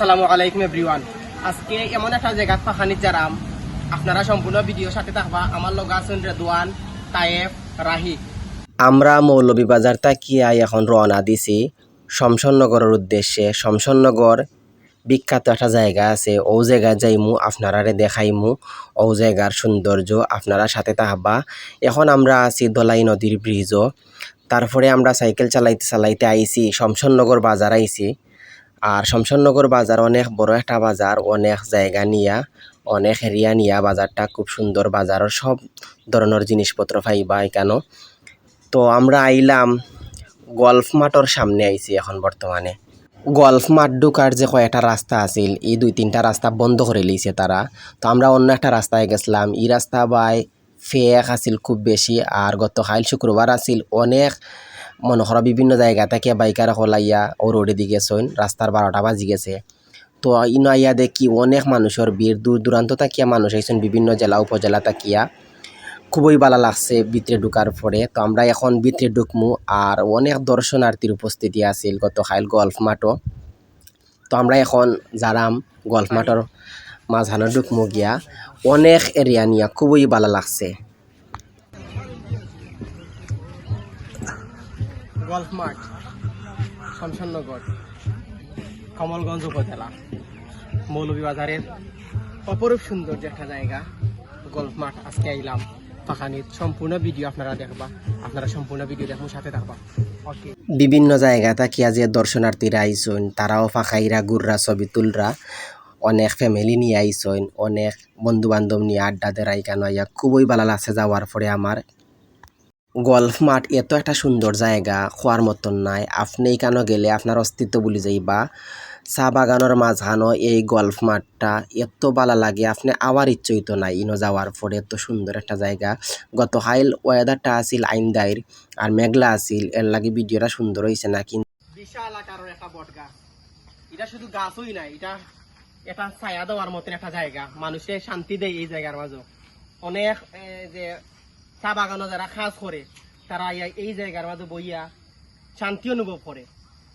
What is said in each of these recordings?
আসসালামু আলাইকুম এভরিওয়ান। আজকে এমন একটা জায়গা ফাঁকানিত যারাম আপনারা সম্পূর্ণ ভিডিও সাথে থাকবা। আমার লগ আছেন রেদওয়ান, তায়েফ, রাহি। আমরা মৌলভীবাজার তাকিয়া এখন রওনা দিছি শমশননগরের উদ্দেশ্যে। শমশননগর বিখ্যাত একটা জায়গা আছে। ও জায়গা যাইমু, আপনারারে দেখাইমু। ও জায়গার সৌন্দর্য আপনারা সাথে থাকবা। এখন আমরা আছি দলাই নদীর ব্রিজও তারপরে আমরা সাইকেল চালাইতে চালাইতে আইছি, শমশননগর বাজার আইছি। আর শমশননগর বাজার অনেক বড় একটা বাজার, অনেক জায়গা নিয়া, অনেক এরিয়া নিয়া বাজারটা খুব সুন্দর বাজারের সব ধরনের জিনিসপত্র পাইবা এখানেও তো আমরা আইলাম গল্ফ মাঠর সামনে আইছি এখন বর্তমানে। গল্ফ মাঠ ঢুকার যে কয়েকটা রাস্তা আছিল, এই দুই তিনটা রাস্তা বন্ধ করে লিছে তারা। তো আমরা অন্য একটা রাস্তায় গেছিলাম। এই রাস্তা বাই ফেক আছিল খুব বেশি, আর গত খাইল শুক্রবার আছিল অনেক মনে বিভিন্ন জায়গা থেকে বাইকার হলাইয়া ও রোডে দিকে চইন, রাস্তার বারোটা বাজি গেছে। তো ইনো আইয়া দেখি অনেক মানুষের ভিড়, দূর দূরান্ত তাকিয়া মানুষ আইছেন বিভিন্ন জেলা, উপজেলা তাকিয়া খুবই ভালো লাগছে ভিতরে ঢুকার পরে। তো আমরা এখন ভিতরে ঢুকমু আর অনেক দর্শনার্থীর উপস্থিতি আছিল খাইল গল্ফ মাঠও। তো আমরা এখন যারাম গল্ফ মাঠর মাঝখানে ঢুকমু গিয়া। অনেক এরিয়া নিয়া খুবই ভালো লাগছে। গল্ফ মাঠ শমশাননগর কমলগঞ্জ উপজেলা, মৌলভীবাজারের অপরূপ সুন্দর যে একটা জায়গা গল্ফ মাঠ। আজকে আইলাম ফাঁকানিত সম্পূর্ণ ভিডিও, আপনারা দেখবা, আপনারা সম্পূর্ণ ভিডিও দেখুন, সাথে থাকবা। বিভিন্ন জায়গা তাকিয়া যে দর্শনার্থীরা আইসন তারাও ফাঁকাইরা গুররা, ছবি তুলরা, অনেক ফ্যামিলি নিয়ে আইসন অনেক বন্ধু বান্ধব নিয়ে আড্ডা দেরাই কেন খুবই ভালো লাগছে যাওয়ার পরে আমার। গল্ফ মাঠ এত একটা সুন্দর জায়গা খোয়ার মতন নাই। আপনি এখানে গেলে আপনার অস্তিত্ব বলি যাইবা? চা বাগানের মাঝখানো এই গল্ফ মাঠটা এত ভালো লাগে, আপনি আবার ইচ্ছে হইতো নাই ইনো যাওয়ার পরে। এত সুন্দর একটা জায়গা। গত হাইল ওয়েদারটা আছিল আইনদাইর আর মেঘলা আছিল, এর লাগে ভিডিওটা সুন্দর হয়েছে না কিন্তু বিশাল আকারের একটা বট গাছ। এটা শুধু গাছই নাই, এটা এটা ছায়া দেওয়ার মতন একটা জায়গা। মানুষের শান্তি দেয় এই জায়গার মাঝে অনেক যে চা বাগানো যারা কাজ করে তারা এই- জায়গার মাঝে বইয়া শান্তি অনুভব করে।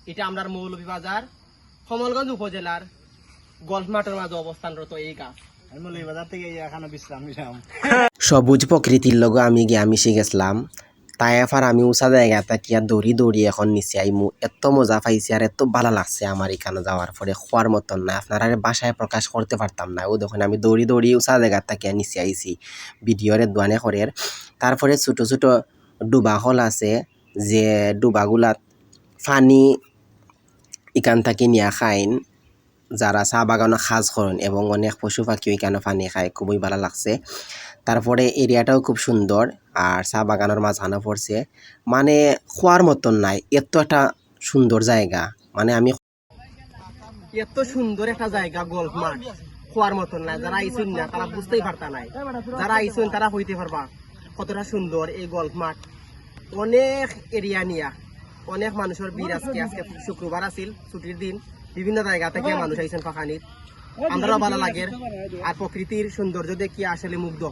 এটা আমরা মৌলভীবাজার কমলগঞ্জ উপজেলার গল্ফ মাঠের মাঝে অবস্থানরত এই গাছ। আমি মৌলভীবাজার থেকে এখানে বিশ্রাম সবুজ প্রকৃতির লগে আমি গিয়ে আমি গেছিলাম। তাই এফার আমি উষা জায়গা তাকিয়া দৌড়ি দৌড়ি এখন নিচে আইমু। এত মজা পাইছি আর এত ভালো লাগছে আমার এখানে যাওয়ার পরে খোয়ার মতন না। আপনারা আর বাসায় প্রকাশ করতে পারতাম না। ও দেখুন আমি দৌড়ি দৌড়ি উষা জায়গা তাকিয়া নিচে আইছি। ভিডিওরে দোয়ানে করের তারপরে ছোট ছোট ডুবা হল আছে, যে ডুবাগুলাত পানি ইকান থাকি নিয়া খাইন যারা চা বাগানো সাজ করেন এবং অনেক পশু পাখিও এখানে পানি খায়। খুবই ভালো লাগছে। তারপরে এরিয়াটাও খুব সুন্দর আর চা বাগানের মাঝখানে পড়ছে মানে খোয়ার মতন নাই, এত একটা সুন্দর জায়গা। মানে আমি এত সুন্দর একটা জায়গা, গল্ফ মাঠ। খোয়ার মতন না যারা আইসুন না তারা বুঝতেই পারতা নাই। যারা আইসুন তারা হইতে পারবা কতটা সুন্দর এই গল্ফ মাঠ। অনেক এরিয়া নিয়া। অনেক মানুষের ভিড় আজকে আজকে শুক্রবার আছিল ছুটির দিন। বিভিন্ন জায়গা থেকে মানুষ আইসেন ফাঁকানিত আমরাও ভালো লাগে। আর প্রকৃতির সৌন্দর্য দেখিয়ে আসলে মুগ্ধ।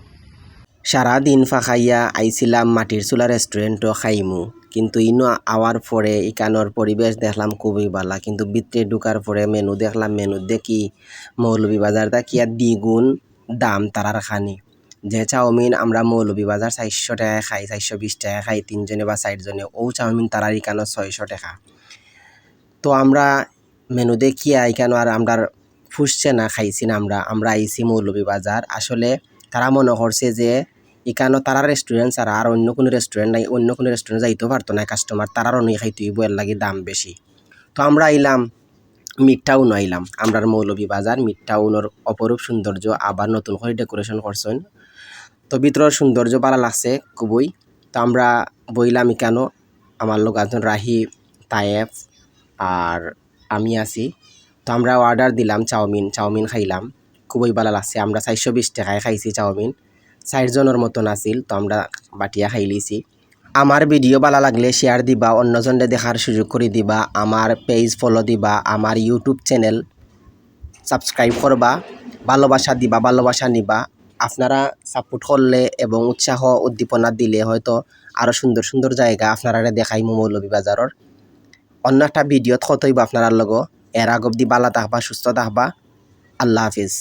সারা দিন ফাঁকাইয়া আইছিলাম মাটির চুলা রেস্টুরেন্টও খাইমু। কিন্তু ইনো আওয়ার পরে ইকানোর পরিবেশ দেখলাম খুবই ভালো কিন্তু ভিতরে ঢুকার পরে মেনু দেখলাম, মেনু দেখি মৌলভী মৌলভীবাজার দেখিয়া দ্বিগুণ দাম তারার খানি। যে চাউমিন আমরা মৌলভীবাজার চারশো টাকা খাই, চারশো বিশ টাকা খাই, তিনজনে বা চারজনে, ও চাউমিন তারার ইকানো ছয়শো টাকা। তো আমরা মেনু দেখিয়া ইকানো আর আমরা ফুসছে না, খাইছি না আমরা। আমরা আইছি মৌলভীবাজার। আসলে তারা মনে করছে যে এখানে তারা রেস্টুরেন্ট ছাড়া আর অন্য কোনো রেস্টুরেন্ট নাই, অন্য কোনো রেস্টুরেন্ট যাইতেও পারতো না কাস্টমার তারারও নই খাইতে হইব, এর লাগে দাম বেশি। তো আমরা আইলাম মিড টাউন আইলাম, আমরার মৌলভী বাজার মিড অপরূপ সৌন্দর্য, আবার নতুন করে ডেকোরেশন করছেন। তো ভিতরের সৌন্দর্য ভালো লাগছে খুবই। তো আমরা বইলাম কেন আমার লোক একজন রাহি, তায়েফ আর আমি আছি। তো আমরা অর্ডার দিলাম চাউমিন চাউমিন খাইলাম, খুবই ভালো লাগছে। আমরা চারশো বিশ টাকায় খাইছি চাউমিন। চারজনের মতন আছিল, তো আমরা বাটিয়া খাই লিছি। আমার ভিডিও ভালো লাগলে শেয়ার দিবা অন্যজনে দেখার সুযোগ করে দিবা আমার পেজ ফলো দিবা আমার ইউটিউব চ্যানেল সাবস্ক্রাইব করবা ভালোবাসা দিবা, ভালোবাসা নিবা। আপনারা সাপোর্ট করলে এবং উৎসাহ উদ্দীপনা দিলে হয়তো আরও সুন্দর সুন্দর জায়গা আপনারা দেখাই মৌলভীবাজারের অন্য একটা ভিডিওত কতইব আপনার লগো? এর আগ অব্দি বালা থাকবা, সুস্থ থাকবা। আল্লাহ হাফিজ।